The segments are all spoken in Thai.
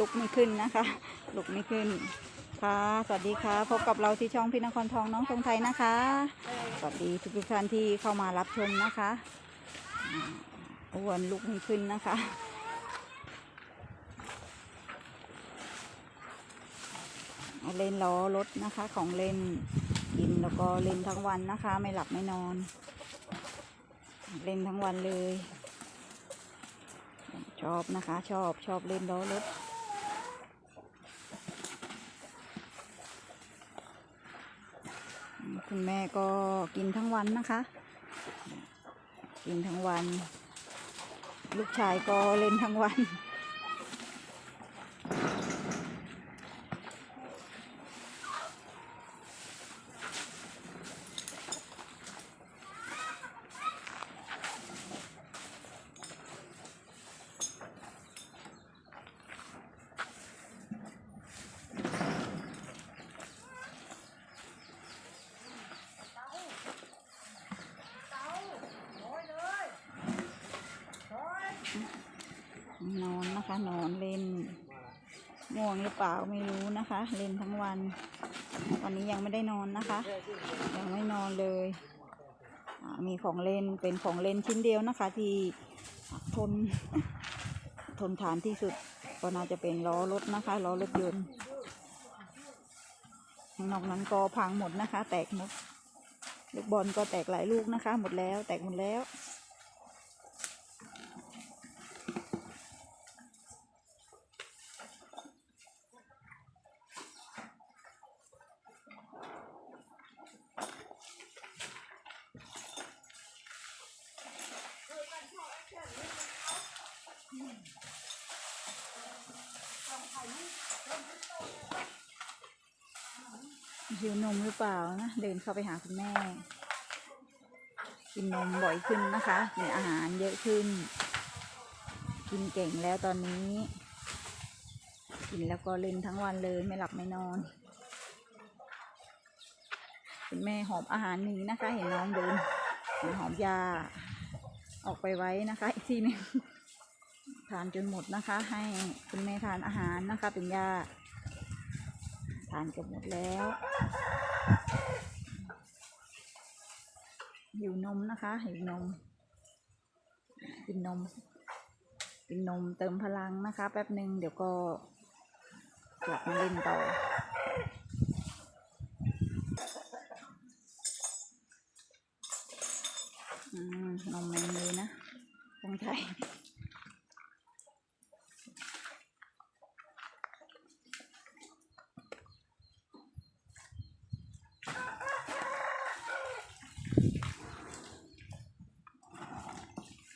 ลุกไม่ขึ้นนะคะ ลุกไม่ขึ้น ค่ะ สวัสดีค่ะ พบกับเราที่ช่องพี่นครทองน้องทงไทยนะคะ สวัสดีทุกๆท่านที่เข้ามารับชมนะคะอ่าอ้วนลุกไม่ขึ้นนะคะ เล่นล้อรถนะคะของเล่นกินแล้วก็เล่นทั้งวันนะคะ ไม่หลับไม่นอน เล่นทั้งวันเลยชอบนะคะ ชอบชอบเล่นล้อรถ คุณแม่ก็กินทั้งวันนะคะ กินทั้งวัน ลูกชายก็เล่นทั้งวันอ นอนเล่นง่วงหรือเปล่าไม่รู้นะคะ เล่นทั้งวันวันนี้ยังไม่ได้นอนนะคะ ยังไม่นอนเลยมีของเล่นเป็นของเล่นชิ้นเดียวนะคะ ที่ทนทนทานที่สุดก็น่าจะเป็นล้อรถนะคะล้อรถยนต์นอกนั้นก็พังหมดนะคะ แตกหมดลูกบอลก็แตกหลายลูกนะคะ หมดแล้ว แตกหมดแล้ว หิวนมหรือเปล่านะ เดินเข้าไปหาคุณแม่ กินนมบ่อยขึ้นนะคะกินอาหารเยอะขึ้น กินเก่งแล้วตอนนี้ กินแล้วก็เล่นทั้งวันเลยไม่หลับไม่นอน คุณแม่หอบอาหารหนีนะคะ เห็นน้องเดินหอบยาออกไปไว้นะคะอีกทีหนึงทานจนหมดนะคะ ให้คุณแม่ทานอาหารนะคะ เป็นยาานเกือบหมดแล้วหิวนมนะคะหิวนม กินนม กินนมเติมพลังนะคะ แป๊บหนึ่งเดี๋ยวก็กลับมาเล่นต่อมนมแมงเลยนะคงไทย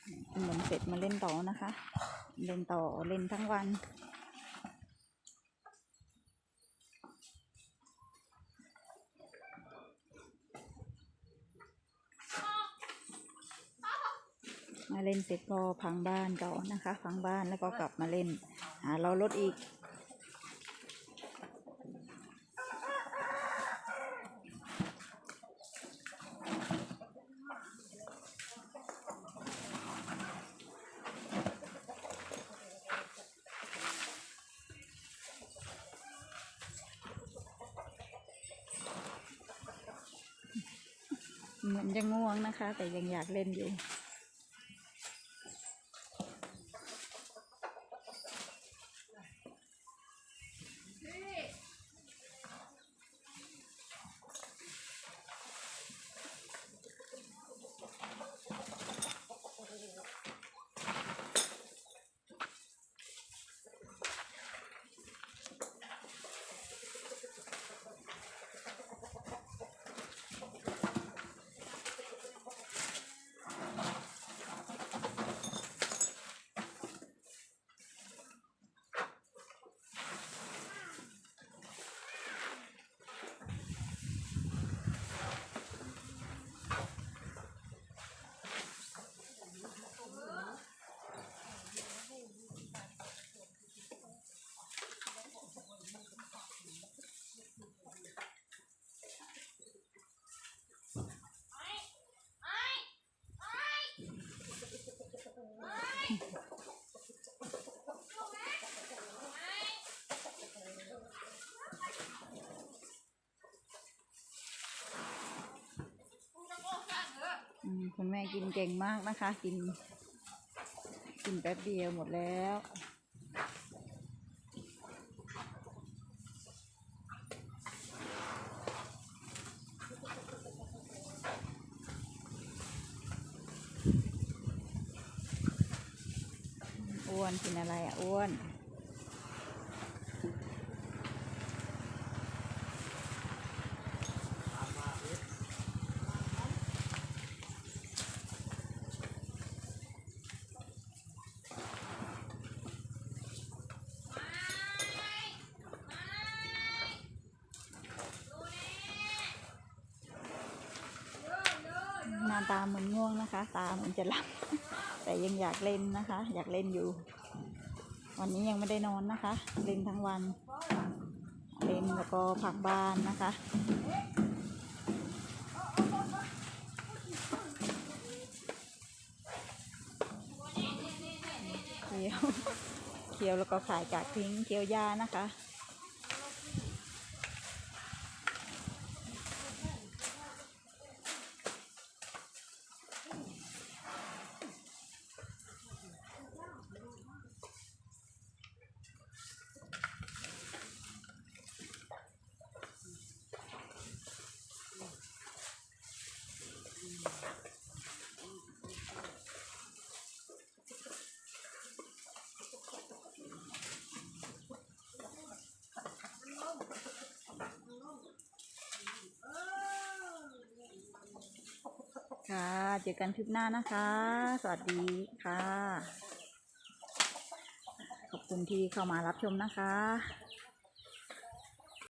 กิ นนมเสร็จมาเล่นต่อนะคะ เล่นต่อเล่นทั้งวัน มาเล่นเสร็จก็พังบ้านต่อนะคะ พังบ้านแล้วก็กลับมาเล่นหาเรารถอีก เหมือนจะง่วงนะคะ แต่ยังอยากเล่นอยู่ อุณแม่กินเก่งมากนะคะ กิน กินแป๊บเดียวหมดแล้วอ้วนกินอะไรอะอ้วน ตาเหมือนง่วงนะคะ ตาเหมือนจะหลับ แต่ยังอยากเล่นนะคะ อยากเล่นอยู่ วันนี้ยังไม่ได้นอนนะคะ เล่นทั้งวัน เล่นแล้วก็ผักบ้านนะคะเคี้ยวเคี้ยวแล้วก็ขายกากทิ้งเคี้ยวยานะคะ ค่ะ เจอกันคลิปหน้านะคะ สวัสดีค่ะ ขอบคุณที่เข้ามารับชมนะคะ